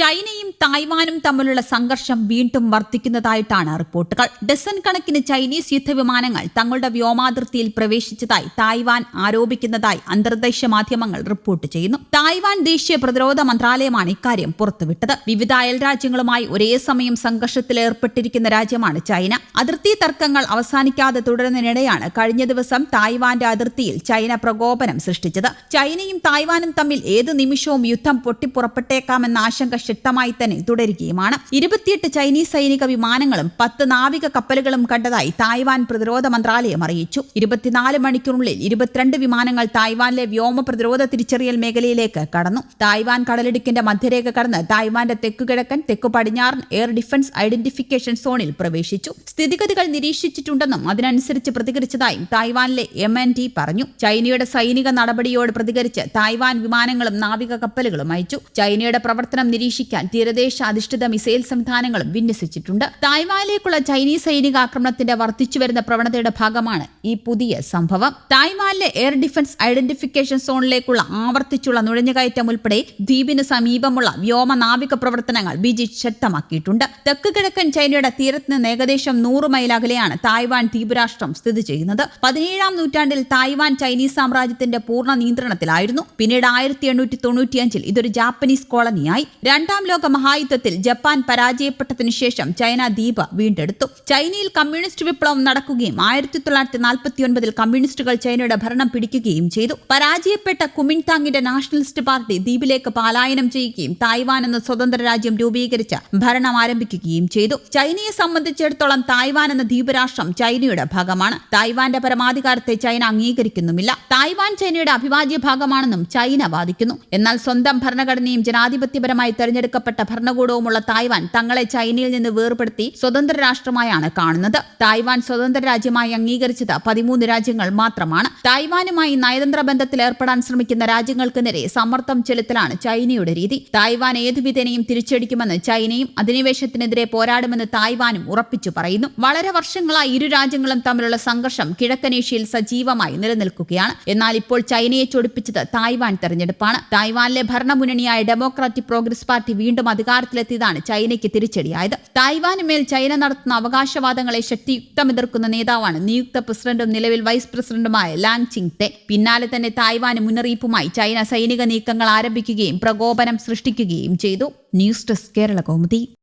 ചൈനയും തായ്വാനും തമ്മിലുള്ള സംഘർഷം വീണ്ടും വർദ്ധിക്കുന്നതായിട്ടാണ് റിപ്പോർട്ടുകൾ. ഡസൻ കണക്കിന് ചൈനീസ് യുദ്ധവിമാനങ്ങൾ തങ്ങളുടെ വ്യോമാതിർത്തിയിൽ പ്രവേശിച്ചതായി തായ്വാൻ ആരോപിക്കുന്നതായി അന്തർദേശീയ മാധ്യമങ്ങൾ റിപ്പോർട്ട് ചെയ്യുന്നു. തായ്വാൻ ദേശീയ പ്രതിരോധ മന്ത്രാലയമാണ് ഇക്കാര്യം പുറത്തുവിട്ടത്. വിവിധ അയൽ രാജ്യങ്ങളുമായി ഒരേ സമയം സംഘർഷത്തിലേർപ്പെട്ടിരിക്കുന്ന രാജ്യമാണ് ചൈന. അതിർത്തി തർക്കങ്ങൾ അവസാനിക്കാതെ തുടരുന്നതിനിടെയാണ് കഴിഞ്ഞ ദിവസം തായ്വാന്റെ അതിർത്തിയിൽ ചൈന പ്രകോപനം സൃഷ്ടിച്ചത്. ചൈനയും തായ്വാനും തമ്മിൽ ഏത് നിമിഷവും യുദ്ധം പൊട്ടിപ്പുറപ്പെട്ടേക്കാമെന്ന ആശങ്ക ശക്തമായി തന്നെ തുടരുകയുമാണ്. ഇരുപത്തിയെട്ട് ചൈനീസ് സൈനിക വിമാനങ്ങളും പത്ത് നാവിക കപ്പലുകളും കണ്ടതായി തായ്വാൻ പ്രതിരോധ മന്ത്രാലയം അറിയിച്ചു. ഇരുപത്തിനാല് മണിക്കൂറിനുള്ളിൽ ഇരുപത്തിരണ്ട് വിമാനങ്ങൾ തായ്വാനിലെ വ്യോമ പ്രതിരോധ തിരിച്ചറിയൽ മേഖലയിലേക്ക് കടന്നു. തായ്വാൻ കടലിടുക്കിന്റെ മധ്യരേഖ കടന്ന് തായ്വാന്റെ തെക്കുകിഴക്കൻ തെക്കു പടിഞ്ഞാറൻ എയർ ഡിഫൻസ് ഐഡന്റിഫിക്കേഷൻ സോണിൽ പ്രവേശിച്ചു. സ്ഥിതിഗതികൾ നിരീക്ഷിച്ചിട്ടുണ്ടെന്നും അതിനനുസരിച്ച് പ്രതികരിച്ചതായും തായ്വാനിലെ എം എൻ ടി പറഞ്ഞു. ചൈനയുടെ സൈനിക നടപടിയോട് പ്രതികരിച്ച് തായ്വാൻ വിമാനങ്ങളും നാവിക കപ്പലുകളും അയച്ചു. ചൈനയുടെ പ്രവർത്തനം നിരീക്ഷിക്കാൻ തീരദേശ അധിഷ്ഠിത മിസൈൽ സംവിധാനങ്ങളും വിന്യസിച്ചിട്ടുണ്ട്. തായ്വാനിലേക്കുള്ള ചൈനീസ് സൈനിക ആക്രമണത്തിന്റെ വർദ്ധിച്ചുവരുന്ന പ്രവണതയുടെ ഭാഗമാണ് ഈ പുതിയ സംഭവം. തായ്വാനിലെ എയർ ഡിഫൻസ് ഐഡന്റിഫിക്കേഷൻ സോണിലേക്കുള്ള ആവർത്തിച്ചുള്ള നുഴഞ്ഞുകയറ്റം ഉൾപ്പെടെ ദ്വീപിന് സമീപമുള്ള വ്യോമ നാവിക പ്രവർത്തനങ്ങൾ ബിജി ശക്തമാക്കിയിട്ടുണ്ട്. തെക്ക് കിഴക്കൻ ചൈനയുടെ തീരത്ത് നിന്ന് ഏകദേശം നൂറ് മൈൽ അകലെയാണ് തായ്വാൻ ദ്വീപരാഷ്ട്രം സ്ഥിതി ചെയ്യുന്നത്. പതിനേഴാം നൂറ്റാണ്ടിൽ തായ്വാൻ ചൈനീസ് സാമ്രാജ്യത്തിന്റെ പൂർണ നിയന്ത്രണത്തിലായിരുന്നു. പിന്നീട് ആയിരത്തി എണ്ണൂറ്റി തൊണ്ണൂറ്റിയഞ്ചിൽ ഇതൊരു ജാപ്പനീസ് കോളനിയായി. രണ്ടാം ലോക മഹായുദ്ധത്തിൽ ജപ്പാൻ പരാജയപ്പെട്ടതിനു ശേഷം ചൈന ദ്വീപ് വീണ്ടെടുത്തു. ചൈനയിൽ കമ്മ്യൂണിസ്റ്റ് വിപ്ലവം നടക്കുകയും ആയിരത്തി തൊള്ളായിരത്തി നാൽപ്പത്തിയൊൻപതിൽ കമ്മ്യൂണിസ്റ്റുകൾ ചൈനയുടെ ഭരണം പിടിക്കുകയും ചെയ്തു. പരാജയപ്പെട്ട കുമിൻതാങ്ങിന്റെ നാഷണലിസ്റ്റ് പാർട്ടി ദ്വീപിലേക്ക് പലായനം ചെയ്യുകയും തായ്വാൻ എന്ന സ്വതന്ത്ര രാജ്യം രൂപീകരിച്ച് ഭരണം ആരംഭിക്കുകയും ചെയ്തു. ചൈനയെ സംബന്ധിച്ചിടത്തോളം തായ്വാൻ എന്ന ദ്വീപരാഷ്ട്രം ചൈനയുടെ ഭാഗമാണ്. തായ്വാന്റെ പരമാധികാരത്തെ ചൈന അംഗീകരിക്കുന്നുമില്ല. തായ്വാൻ ചൈനയുടെ അഭിവാജ്യ ഭാഗമാണെന്നും ചൈന വാദിക്കുന്നു. എന്നാൽ സ്വന്തം ഭരണഘടനയും ജനാധിപത്യപരമായി തെരഞ്ഞെടുക്കപ്പെട്ട ഭരണകൂടവുമുള്ള തായ്വാൻ തങ്ങളെ ചൈനയിൽ നിന്ന് വേർപെടുത്തി സ്വതന്ത്ര രാഷ്ട്രമായാണ് കാണുന്നത്. തായ്വാൻ സ്വതന്ത്ര രാജ്യമായി അംഗീകരിച്ചത് പതിമൂന്ന് രാജ്യങ്ങൾ മാത്രമാണ്. തായ്വാനുമായി നയതന്ത്ര ബന്ധത്തിൽ ഏർപ്പെടാൻ ശ്രമിക്കുന്ന രാജ്യങ്ങൾക്ക് നേരെ സമ്മർദ്ദം ചെലുത്തലാണ് ചൈനയുടെ രീതി. തായ്വാൻ ഏതുവിധേനയും തിരിച്ചടിക്കുമെന്ന് ചൈനയും അധിനിവേശത്തിനെതിരെ പോരാടുമെന്ന് തായ്വാനും ഉറപ്പിച്ചു പറയുന്നു. വളരെ വർഷങ്ങളായി ഇരു രാജ്യങ്ങളും തമ്മിലുള്ള സംഘർഷം കിഴക്കനേഷ്യയിൽ സജീവമായി നിലനിൽക്കുകയാണ്. എന്നാൽ ഇപ്പോൾ ചൈനയെ ചൊടിപ്പിച്ചത് തായ്വാൻ തെരഞ്ഞെടുപ്പാണ്. തായ്വാനിലെ ഭരണമുന്നണിയായ ഡെമോക്രാറ്റിക് പ്രോഗ്രസ് പാർട്ടി വീണ്ടും അധികാരത്തിലെത്തിയതാണ് ചൈനയ്ക്ക് തിരിച്ചടിയായത്. തായ്വാന് മേൽ ചൈന നടത്തുന്ന അവകാശവാദങ്ങളെ ശക്തിയുക്തം എതിർക്കുന്ന നേതാവാണ് നിയുക്ത പ്രസിഡന്റും നിലവിൽ വൈസ് പ്രസിഡന്റുമായ ലാങ് ചിങ് തെ പിന്നാലെ തന്നെ തായ്വാന് മുന്നറിയിപ്പുമായി ചൈന സൈനിക നീക്കങ്ങൾ ആരംഭിക്കുകയും പ്രകോപനം സൃഷ്ടിക്കുകയും ചെയ്തു. News desk Kerala Kaumudi.